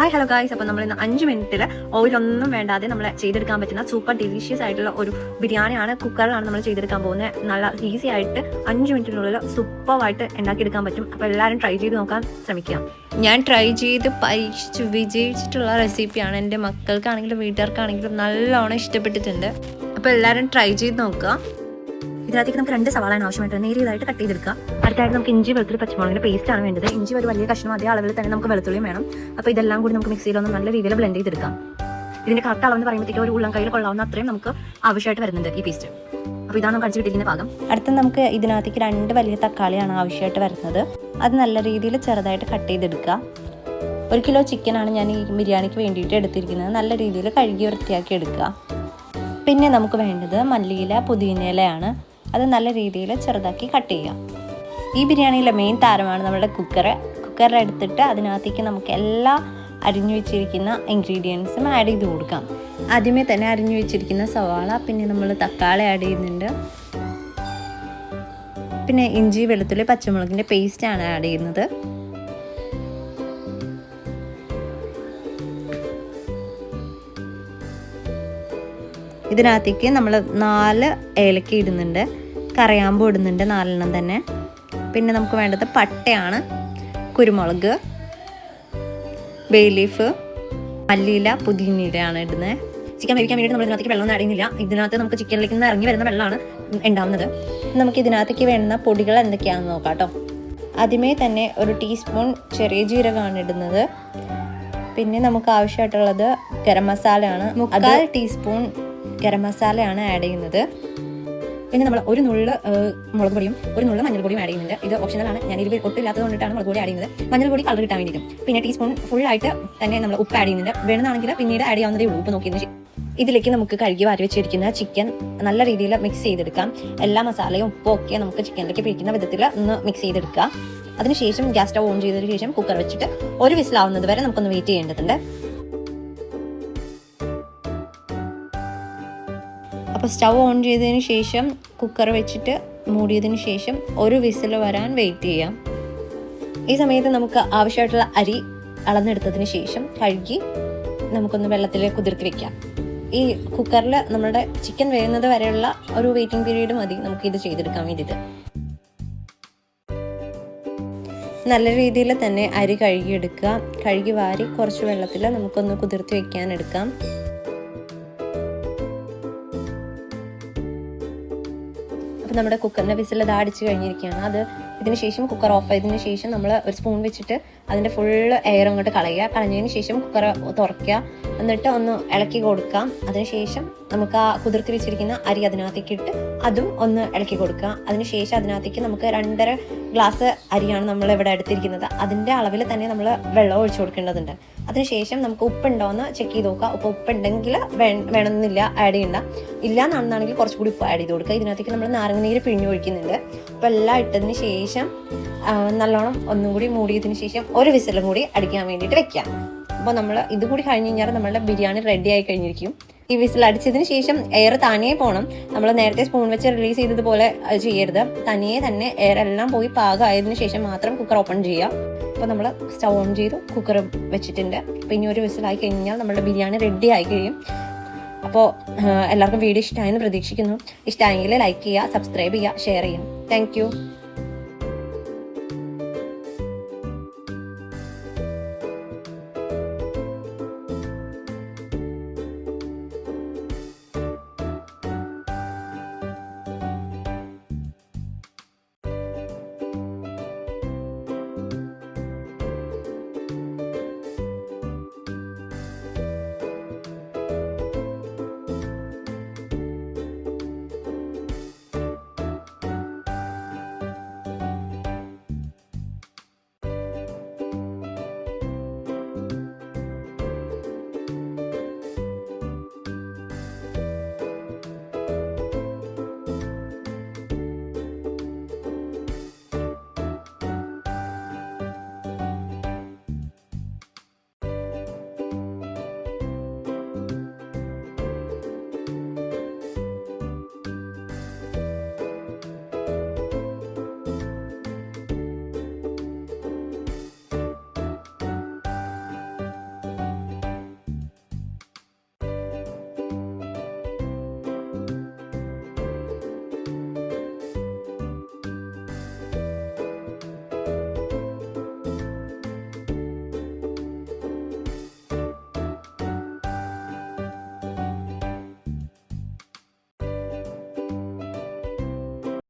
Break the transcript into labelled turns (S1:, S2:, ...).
S1: Hi hello guys അപ്പോൾ നമ്മൾ ഇന്ന് അഞ്ച് മിനിറ്റിൽ ഓയിലൊന്നും വേണ്ടാതെ നമ്മൾ ചെയ്തെടുക്കാൻ പറ്റുന്ന സൂപ്പർ ഡെലീഷ്യസ് ആയിട്ടുള്ള ഒരു ബിരിയാണിയാണ് കുക്കറിലാണ് നമ്മൾ ചെയ്തെടുക്കാൻ പോകുന്നത് നല്ല ഈസി ആയിട്ട് അഞ്ച് മിനിറ്റിനുള്ളിൽ സൂപ്പറായിട്ട് ഉണ്ടാക്കിയെടുക്കാൻ പറ്റും. അപ്പോൾ എല്ലാവരും ട്രൈ ചെയ്ത് നോക്കാൻ ശ്രമിക്കുക
S2: ഞാൻ ട്രൈ ചെയ്ത് പരീക്ഷിച്ച് വിജയിച്ചിട്ടുള്ള റെസിപ്പിയാണ് എന്റെ മക്കൾക്കാണെങ്കിലും വീട്ടുകാർക്കാണെങ്കിലും നല്ലോണം ഇഷ്ടപ്പെട്ടിട്ടുണ്ട്. അപ്പോൾ എല്ലാവരും ട്രൈ ചെയ്ത് നോക്കുക.
S1: ഇതിനകത്തേക്ക് നമുക്ക് രണ്ട് സവാളയാണ് ആവശ്യമായിട്ട് നേരിയതായിട്ട് കട്ട് ചെയ്തെടുക്കുക. അടുത്തായിട്ട് നമുക്ക് ഇഞ്ചി വെളുത്തുള്ളി പച്ചമുളകിന്റെ പേസ്റ്റ് ആണ് വേണ്ടത്. ഇഞ്ചി ഒരു വലിയ കഷ്ണം അതേ അളവിൽ തന്നെ നമുക്ക് വെളുത്തുള്ളിയും വേണം. അപ്പോൾ ഇതെല്ലാം കൂടി നമുക്ക് മിക്സിയിലൊന്ന് നല്ല രീതിയിൽ ബ്ലെൻഡ് ചെയ്തെടുക്കാം. ഇതിന്റെ കറക്റ്റ് അളവെന്ന് പറയുമ്പോഴത്തേക്ക് ഒരു ഉള്ളം കയ്യിൽ കൊള്ളാവുന്ന അത്രയും നമുക്ക് ആവശ്യമായിട്ട് വരുന്നുണ്ട് ഈ പേസ്റ്റ് അപ്പോൾ ഇതാണ് നമുക്ക് അടിച്ചു കിട്ടിയിരിക്കുന്ന ഭാഗം.
S2: അടുത്ത നമുക്ക് ഇതിനകത്തേക്ക് രണ്ട് വലിയ തക്കാളിയാണ് ആവശ്യമായിട്ട് വരുന്നത്. അത് നല്ല രീതിയിൽ ചെറുതായിട്ട് കട്ട് ചെയ്തെടുക്കുക. ഒരു കിലോ ചിക്കനാണ് ഞാൻ ഈ ബിരിയാണിക്ക് വേണ്ടിയിട്ട് എടുത്തിരിക്കുന്നത്. നല്ല രീതിയിൽ കഴുകി വൃത്തിയാക്കി എടുക്കുക. പിന്നെ നമുക്ക് വേണ്ടത് മല്ലിയില പുതിനയിലയാണ്. അത് നല്ല രീതിയിൽ ചെറുതാക്കി കട്ട് ചെയ്യാം. ഈ ബിരിയാണിയിലെ മെയിൻ താരമാണ് നമ്മുടെ കുക്കർ കുക്കറിൽ എടുത്തിട്ട് അതിനകത്തേക്ക് നമുക്ക് എല്ലാ അരിഞ്ഞു വെച്ചിരിക്കുന്ന ഇൻഗ്രീഡിയൻസും ആഡ് ചെയ്ത് കൊടുക്കാം. ആദ്യമേ തന്നെ അരിഞ്ഞു വെച്ചിരിക്കുന്ന സവാള പിന്നെ നമ്മൾ തക്കാളി ആഡ് ചെയ്യുന്നുണ്ട്. പിന്നെ ഇഞ്ചി വെളുത്തുള്ളി പച്ചമുളകിന്റെ പേസ്റ്റാണ് ആഡ് ചെയ്യുന്നത്. ഇതിനകത്തേക്ക് നമ്മൾ നാല് ഏലക്ക ഇടുന്നുണ്ട്. കറയാമ്പൂ ഇടുന്നുണ്ട് നാലെണ്ണം തന്നെ. പിന്നെ നമുക്ക് വേണ്ടത് പട്ടയാണ് കുരുമുളക് ബേ ലീഫ് മല്ലിയില പുതിനയിലയാണ് ഇടുന്നത്.
S1: ചിക്കൻ വേവിക്കാൻ വേണ്ടി നമ്മൾ ഇതിനകത്തേക്ക് വെള്ളം ഒന്നും ചെയ്യുന്നില്ല. ഇതിനകത്ത് നമുക്ക് ചിക്കനിലേക്ക് നിന്ന് ഇറങ്ങി വരുന്ന വെള്ളമാണ് ഉണ്ടാവുന്നത്.
S2: നമുക്ക് ഇതിനകത്തേക്ക് വേണ്ടുന്ന പൊടികൾ എന്തൊക്കെയാണെന്ന് നോക്കാം കേട്ടോ. ആദ്യമേ തന്നെ ഒരു ടീസ്പൂൺ ചെറിയ ജീരകമാണ് ഇടുന്നത്. പിന്നെ നമുക്ക് ആവശ്യമായിട്ടുള്ളത് ഗരം മസാലയാണ്. മുക്കാൽ ടീസ്പൂൺ ഗരം മസാലയാണ് ആഡ് ചെയ്യുന്നത്.
S1: പിന്നെ നമ്മൾ ഒരു നുള്ള് മുളക് പൊടിയും ഒരു നുള്ള് മഞ്ഞൾ പൊടിയും ആഡ് ചെയ്യുന്നുണ്ട്. ഇത് ഓപ്ഷണലാണ് ഞാൻ ഇത് ഒട്ടില്ലാത്തത് കൊണ്ടിട്ടാണ് മുളക് പൊടി ആഡ് ചെയ്യുന്നത്. മഞ്ഞൾ പൊടി കളർ കിട്ടാൻ വേണ്ടിയിട്ടും. പിന്നെ ടീസ്പൂൺ ഫുൾ ആയിട്ട് തന്നെ നമ്മൾ ഉപ്പ് ആഡ് ചെയ്യുന്നുണ്ട്. വേണമെന്നാണെങ്കിൽ പിന്നീട് ആഡ് ചെയ്യാവുന്നതേ ഉള്ളൂ. ഉപ്പ് നോക്കിയതിന്
S2: ഇതിലേക്ക് നമുക്ക് കഴുകി വാരി വെച്ചിരിക്കുന്ന ചിക്കൻ നല്ല രീതിയിൽ മിക്സ് ചെയ്തെടുക്കാം. എല്ലാ മസാലയും ഉപ്പും ഒക്കെ നമുക്ക് ചിക്കനിലേക്ക് പിടിക്കുന്ന വിധത്തിൽ ഒന്ന് മിക്സ് ചെയ്തെടുക്കുക അതിനുശേഷം ഗ്യാസ് സ്റ്റവ് ഓൺ ചെയ്തതിനു ശേഷം കുക്കർ വെച്ചിട്ട് ഒരു വിസിലാവുന്നത് വരെ നമുക്കൊന്ന് വെയിറ്റ് ചെയ്യേണ്ടതുണ്ട്. അപ്പോൾ സ്റ്റൗ ഓൺ ചെയ്തതിന് ശേഷം കുക്കർ വെച്ചിട്ട് മൂടിയതിന് ശേഷം ഒരു വിസിൽ വരാൻ വെയിറ്റ് ചെയ്യാം. ഈ സമയത്ത് നമുക്ക് ആവശ്യമായിട്ടുള്ള അരി അളന്നെടുത്തതിന് ശേഷം കഴുകി നമുക്കൊന്ന് വെള്ളത്തിൽ കുതിർത്തി വെക്കാം. ഈ കുക്കറിൽ നമ്മുടെ ചിക്കൻ വേകുന്നത് വരെയുള്ള ഒരു വെയിറ്റിംഗ് പീരീഡ് മതി നമുക്ക് ഇത് ചെയ്തെടുക്കാൻ വേണ്ടിയിട്ട്. നല്ല രീതിയിൽ തന്നെ അരി കഴുകിയെടുക്കുക കഴുകി വാരി കുറച്ച് വെള്ളത്തിൽ നമുക്കൊന്ന് കുതിർത്തി വെക്കാൻ എടുക്കാം അപ്പോൾ നമ്മുടെ കുക്കറിന്റെ വിസിൽ അത് അടിച്ച് കഴിഞ്ഞിരിക്കുകയാണ്. അത് ഇതിന് ശേഷം കുക്കർ ഓഫ് ആയതിനു ശേഷം നമ്മൾ ഒരു സ്പൂൺ വെച്ചിട്ട് അതിന്റെ ഫുൾ എയർ അങ്ങോട്ട് കളയുക. കളഞ്ഞതിന് ശേഷം കുക്കർ തുറക്കുക. എന്നിട്ട് ഒന്ന് ഇളക്കി കൊടുക്കാം അതിനുശേഷം നമുക്ക് ആ കുതിർത്തി വെച്ചിരിക്കുന്ന അരി അതിനകത്തേക്ക് ഇട്ട് അതും ഒന്ന് ഇളക്കി കൊടുക്കുക. അതിനുശേഷം അതിനകത്തേക്ക് നമുക്ക് രണ്ടര ഗ്ലാസ് അരിയാണ് നമ്മൾ ഇവിടെ എടുത്തിരിക്കുന്നത്. അതിന്റെ അളവിൽ തന്നെ നമ്മൾ വെള്ളം ഒഴിച്ചു കൊടുക്കേണ്ടതുണ്ട്. അതിനുശേഷം നമുക്ക് ഉപ്പുണ്ടോ എന്ന് ചെക്ക് ചെയ്ത് നോക്കുക. ഉപ്പ് ഉപ്പുണ്ടെങ്കിൽ വേണമെന്നില്ല ആഡ് ചെയ്യണ്ട. ഇല്ല എന്നാണെന്നാണെങ്കിൽ കുറച്ചുകൂടി ഉപ്പ് ആഡ് ചെയ്ത് കൊടുക്കുക. ഇതിനകത്തേക്ക് നമ്മൾ നാരങ്ങനീര് പിഴിഞ്ഞു ഒഴിക്കുന്നുണ്ട്. അപ്പോൾ എല്ലാം ഇട്ടതിന് ശേഷം നല്ലോണം ഒന്നും കൂടി മൂടിയതിന് ശേഷം ഒരു വിസിലും കൂടി അടിക്കാൻ വേണ്ടിയിട്ട് വെക്കാം. അപ്പോൾ നമ്മൾ ഇത് കൂടി കഴിഞ്ഞ് കഴിഞ്ഞാൽ നമ്മളുടെ ബിരിയാണി റെഡി ആയി കഴിഞ്ഞിരിക്കും. ഈ വിസിൽ അടിച്ചതിന് ശേഷം എയർ തനിയെ പോകണം നമ്മൾ നേരത്തെ സ്പൂൺ വെച്ച് റിലീസ് ചെയ്തതുപോലെ ചെയ്യരുത്. തനിയെ തന്നെ എയർ എല്ലാം പോയി പാകമായതിനു ശേഷം മാത്രം കുക്കർ ഓപ്പൺ ചെയ്യാം. അപ്പോൾ നമ്മൾ സ്റ്റവ് ഓൺ ചെയ്തു കുക്കർ വെച്ചിട്ടുണ്ട്. ഇനി ഒരു വിസിലായി കഴിഞ്ഞാൽ നമ്മുടെ ബിരിയാണി റെഡി ആയി കഴിയും. അപ്പോൾ എല്ലാവർക്കും വീഡിയോ ഇഷ്ടമായെന്ന് പ്രതീക്ഷിക്കുന്നു. ഇഷ്ടമായെങ്കിൽ ലൈക്ക് ചെയ്യുക സബ്സ്ക്രൈബ് ചെയ്യുക ഷെയർ ചെയ്യുക. താങ്ക്